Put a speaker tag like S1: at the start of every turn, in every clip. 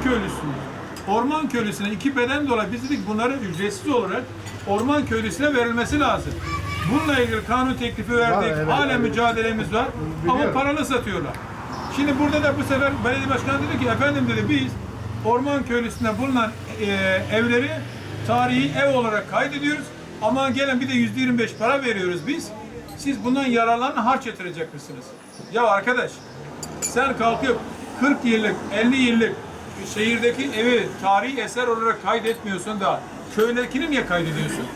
S1: orman köylüsüyüz. Orman köylüsüne iki beden dolayı biz dedik bunları ücretsiz olarak orman köylüsüne verilmesi lazım. Bununla ilgili kanun teklifi verdik.
S2: Evet,
S1: Hala
S2: evet.
S1: mücadelemiz var. Ama paralı satıyorlar. Şimdi burada da bu sefer belediye başkanı dedi ki efendim dedi biz orman köylüsünde bulunan e, evleri tarihi ev olarak kaydediyoruz. Ama gelen bir de yüzde 25 para veriyoruz biz. Siz bundan yararlanın harç yatıracak mısınız? Ya arkadaş sen kalkıp 40 yıllık, 50 yıllık şehirdeki evi tarihi eser olarak kaydetmiyorsun da köydekini niye kaydediyorsun?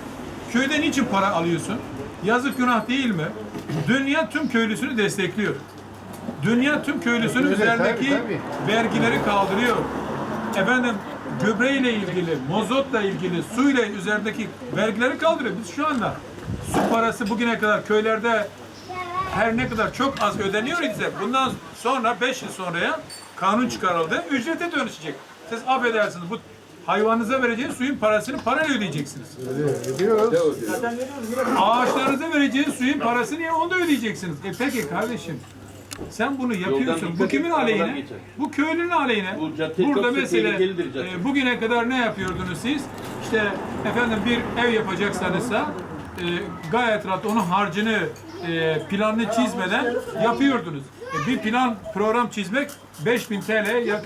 S1: Köyde niçin para alıyorsun? Yazık günah değil mi? Dünya tüm köylüsünü destekliyor. Dünya tüm köylüsünün
S2: Öyle,
S1: üzerindeki
S2: tabii, tabii.
S1: vergileri kaldırıyor. Efendim gübreyle ilgili, mozotla ilgili, suyla üzerindeki vergileri kaldırıyor. Biz şu anda su parası bugüne kadar köylerde her ne kadar çok az ödeniyor ise bundan sonra 5 yıl sonraya kanun çıkarıldı. Ücrete dönüşecek. Siz affedersiniz bu hayvanınıza vereceğiniz suyun parasını parayla ödeyeceksiniz.
S2: Biliyoruz.
S1: Ağaçlarınıza vereceğiniz suyun parasını ya onu da ödeyeceksiniz. E peki kardeşim sen bunu yapıyorsun. Bu kimin
S3: aradan
S1: aleyhine?
S3: geçer.
S1: Bu köylünün aleyhine.
S3: Bu cadde
S1: Burada
S3: çok
S1: mesela
S3: tehlikelidir cadde.
S1: e, bugüne kadar ne yapıyordunuz siz? İşte efendim bir ev yapacaksanızsa e, gayet rahat onun harcını e, planını çizmeden yapıyordunuz. E, bir plan program çizmek 5000 TL yak-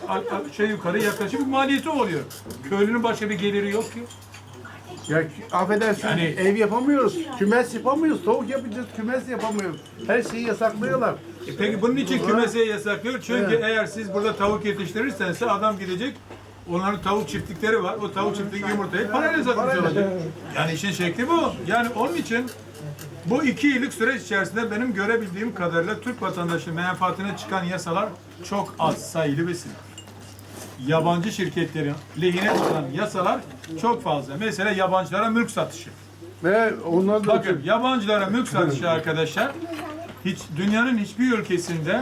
S1: şey yukarı yaklaşık bir maliyeti oluyor. Köylünün başka bir geliri yok ki.
S2: Ya affedersin
S1: Yani-
S2: ev yapamıyoruz. Kümes yapamıyoruz. Tavuk yapacağız. Kümes yapamıyoruz. Her şeyi yasaklıyorlar.
S1: E Peki bunun için kümese yasaklıyor. Çünkü eğer siz burada tavuk yetiştirirseniz adam gidecek onların tavuk çiftlikleri var. O tavuk çiftlik yumurtayı parayla satmış olacak. Yani işin şekli bu. Yani onun için bu iki yıllık süreç içerisinde benim görebildiğim kadarıyla Türk vatandaşı menfaatine çıkan yasalar çok az sayılı ve sınır. Yabancı şirketlerin lehine çıkan yasalar çok fazla. Mesela yabancılara mülk satışı.
S2: Ve onlar da
S1: Bakın yabancılara mülk satışı arkadaşlar hiç dünyanın hiçbir ülkesinde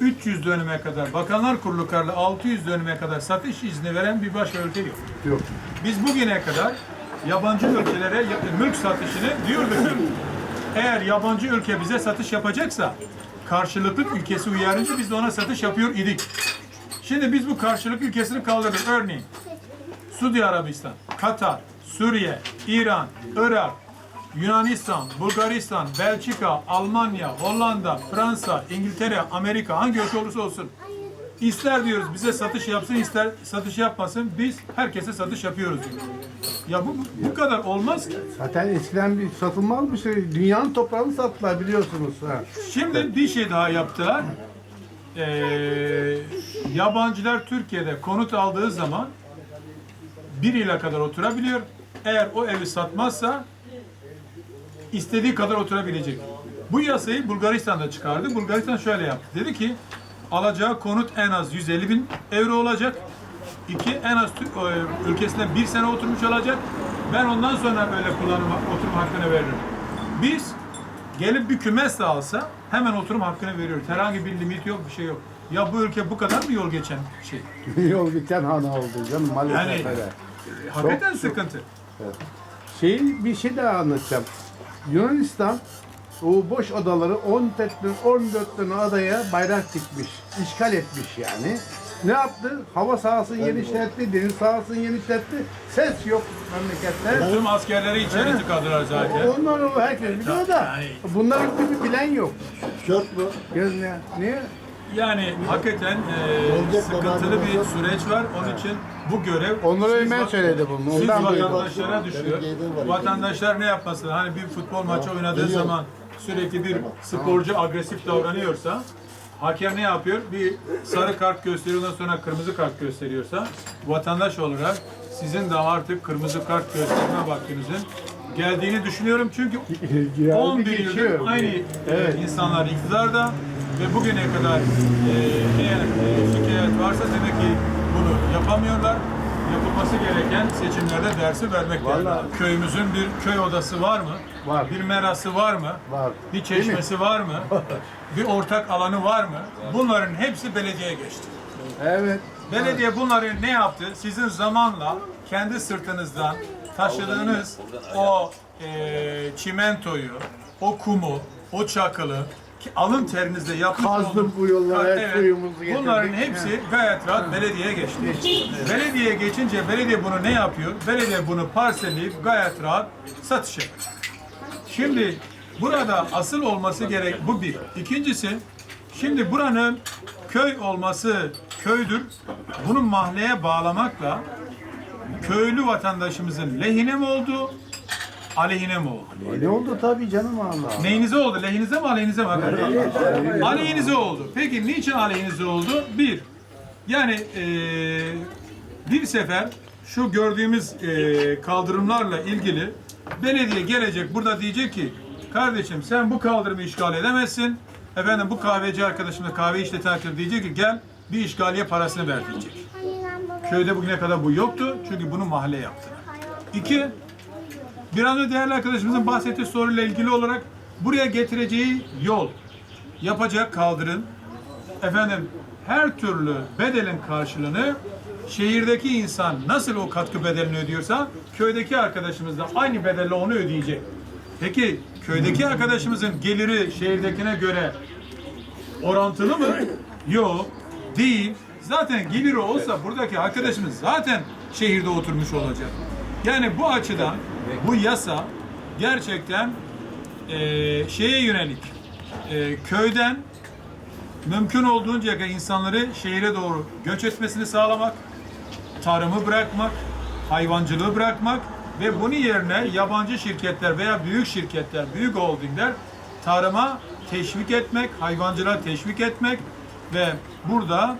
S1: 300 dönüme kadar Bakanlar Kurulu kararıyla 600 dönüme kadar satış izni veren bir başka ülke yok.
S2: yok.
S1: Biz bugüne kadar yabancı ülkelere mülk satışını diyorduk ki eğer yabancı ülke bize satış yapacaksa karşılıklı ülkesi uyarınca biz de ona satış yapıyor idik. Şimdi biz bu karşılık ülkesini kaldırdık. Örneğin Suudi Arabistan, Katar, Suriye, İran, Irak, Yunanistan, Bulgaristan, Belçika, Almanya, Hollanda, Fransa, İngiltere, Amerika hangi ülke olursa olsun ister diyoruz bize satış yapsın ister satış yapmasın biz herkese satış yapıyoruz diyor. Ya bu, bu kadar olmaz ki.
S2: Zaten eskiden bir satılmaz bir şey. Dünyanın toprağını sattılar biliyorsunuz. Ha.
S1: Şimdi bir şey daha yaptılar. Ee, yabancılar Türkiye'de konut aldığı zaman bir yıla kadar oturabiliyor. Eğer o evi satmazsa istediği kadar oturabilecek. Bu yasayı Bulgaristan'da çıkardı. Bulgaristan şöyle yaptı. Dedi ki alacağı konut en az 150 bin euro olacak. İki, en az e, ülkesinde bir sene oturmuş olacak. Ben ondan sonra böyle kullanım, oturum hakkını veririm. Biz gelip bir kümes de alsa hemen oturum hakkını veriyoruz. Herhangi bir limit yok, bir şey yok. Ya bu ülke bu kadar mı yol geçen şey?
S2: Yol biten hana oldu canım maalesef
S1: Yani-
S2: öyle.
S1: Hakikaten
S2: çok-
S1: sıkıntı.
S2: Şey bir şey daha anlatacağım. Yunanistan o boş adaları 14 tane 14 tane adaya bayrak dikmiş. işgal etmiş yani. Ne yaptı? Hava sahasını genişletti, deniz sahasını genişletti. Ses yok memlekette.
S1: Tüm askerleri içeri tıkadılar zaten.
S2: Onlar o herkes biliyor da bunların bir bilen yok.
S4: Şort mu?
S2: Gözüne. Niye?
S1: Yani hakikaten e,
S4: Olacak
S1: sıkıntılı bir
S4: yok.
S1: süreç var. Onun için bu görev
S2: Onur
S1: siz
S2: Öğmen söyledi bunu.
S1: Siz
S2: Ondan duydum.
S1: vatandaşlara düşüyor.
S4: Benim giydiğim var.
S1: Vatandaşlar ne yapmasın? Hani bir futbol maçı oynadığı
S4: Biliyorum.
S1: zaman sürekli bir sporcu agresif davranıyorsa hakem ne yapıyor? Bir sarı kart gösteriyor ondan sonra kırmızı kart gösteriyorsa vatandaş olarak sizin de artık kırmızı kart gösterme vaktinizin geldiğini düşünüyorum. Çünkü
S2: Geldi
S1: 11
S2: geçiyor.
S1: yıldır aynı e,
S2: Evet.
S1: insanlar iktidarda ve bugüne kadar e, eğer e, şikayet varsa demek ki bunu yapamıyorlar. Yapılması gereken seçimlerde dersi vermek lazım.
S2: Vallahi-
S1: Köyümüzün bir köy odası var mı?
S2: Var.
S1: Bir merası var mı?
S2: Var.
S1: Bir çeşmesi var mı? bir ortak alanı var mı? Bunların hepsi belediyeye geçti.
S2: Evet.
S1: Belediye bunları ne yaptı? Sizin zamanla kendi sırtınızdan taşıdığınız o e, çimentoyu, o kumu, o çakılı, alın terinizle yapmış
S2: Kazdım bu yollara, hep suyumuzu getirdik.
S1: Bunların hepsi gayet rahat belediyeye geçti. Belediye geçince belediye bunu ne yapıyor? Belediye bunu parselleyip gayet rahat satış yapıyor. Şimdi burada asıl olması gerek bu bir. İkincisi şimdi buranın köy olması köydür. Bunu mahalleye bağlamakla köylü vatandaşımızın lehine mi oldu, aleyhine mi oldu?
S2: E, Ne oldu tabii canım Allah.
S1: Neyinize oldu? Lehinize mi aleyhinize mi? Aleyhinize oldu. Peki niçin aleyhinize oldu? Bir, yani eee, bir sefer şu gördüğümüz eee, kaldırımlarla ilgili belediye gelecek burada diyecek ki kardeşim sen bu kaldırımı işgal edemezsin. Efendim bu kahveci arkadaşım da kahve işletirken diyecek ki gel bir işgaliye parasını ver diyecek. Köyde bugüne kadar bu yoktu çünkü bunu mahalle yaptılar. İki, bir an önce değerli arkadaşımızın bahsettiği soruyla ilgili olarak buraya getireceği yol, yapacak kaldırım, efendim her türlü bedelin karşılığını şehirdeki insan nasıl o katkı bedelini ödüyorsa köydeki arkadaşımız da aynı bedelle onu ödeyecek. Peki köydeki arkadaşımızın geliri şehirdekine göre orantılı mı? Yok, değil. Zaten geliri olsa buradaki arkadaşımız zaten şehirde oturmuş olacak. Yani bu açıdan bu yasa gerçekten eee, şeye yönelik eee, köyden mümkün olduğunca insanları şehire doğru göç etmesini sağlamak, tarımı bırakmak, hayvancılığı bırakmak ve bunun yerine yabancı şirketler veya büyük şirketler, büyük holdingler tarıma teşvik etmek, hayvancılığa teşvik etmek ve burada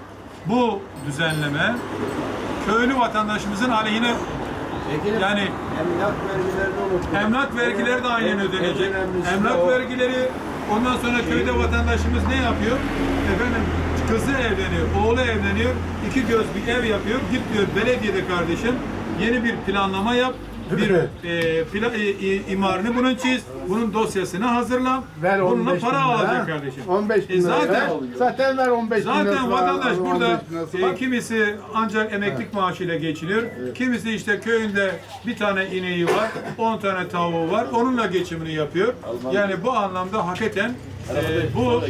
S1: bu düzenleme köylü vatandaşımızın aleyhine yani
S3: Emlak vergilerini unuttum.
S1: Emlak vergileri de aynen
S3: En-
S1: ödenecek.
S3: en de
S1: Emlak
S3: o.
S1: vergileri ondan sonra köyde vatandaşımız ne yapıyor? Efendim kızı evleniyor, oğlu evleniyor, iki göz bir ev yapıyor. Git diyor belediyede kardeşim yeni bir planlama yap. Bir e, pla, e, e, imarını bunun çiz, bunun dosyasını hazırla.
S2: Ver
S1: Bununla
S2: 15
S1: para
S2: bin lira.
S1: alacak kardeşim.
S2: 15 bin
S1: E
S2: lira.
S1: zaten
S2: ver. zaten ver 15 bin lira.
S1: Zaten vatandaş burada e,
S2: E,
S1: kimisi ancak emeklilik maaşıyla geçiniyor. Kimisi işte köyünde bir tane ineği var, 10 tane tavuğu var. Onunla geçimini yapıyor. Yani bu anlamda hakikaten e, bu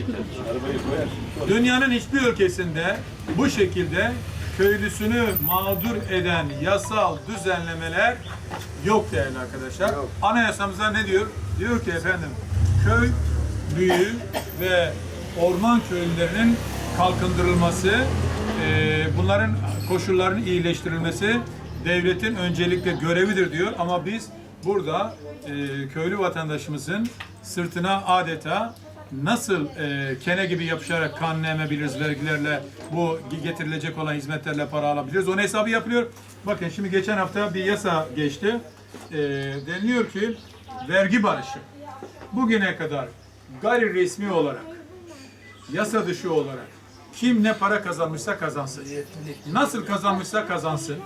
S1: dünyanın hiçbir ülkesinde bu şekilde köylüsünü mağdur eden yasal düzenlemeler yok değerli arkadaşlar. Anayasamızda ne diyor? Diyor ki efendim köy büyü ve orman köylerinin kalkındırılması, e, bunların koşullarının iyileştirilmesi devletin öncelikle görevidir diyor. Ama biz burada e, köylü vatandaşımızın sırtına adeta nasıl e, kene gibi yapışarak kan emebiliriz vergilerle bu getirilecek olan hizmetlerle para alabiliriz. Onun hesabı yapılıyor. Bakın şimdi geçen hafta bir yasa geçti. E, deniliyor ki vergi barışı bugüne kadar gayri resmi olarak yasa dışı olarak kim ne para kazanmışsa kazansın. Nasıl kazanmışsa kazansın.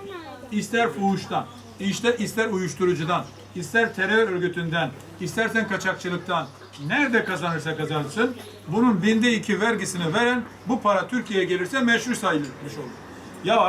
S1: İster fuhuştan, işte ister uyuşturucudan, ister terör örgütünden, istersen kaçakçılıktan, nerede kazanırsa kazansın, bunun binde iki vergisini veren bu para Türkiye'ye gelirse meşru sayılmış olur. Ya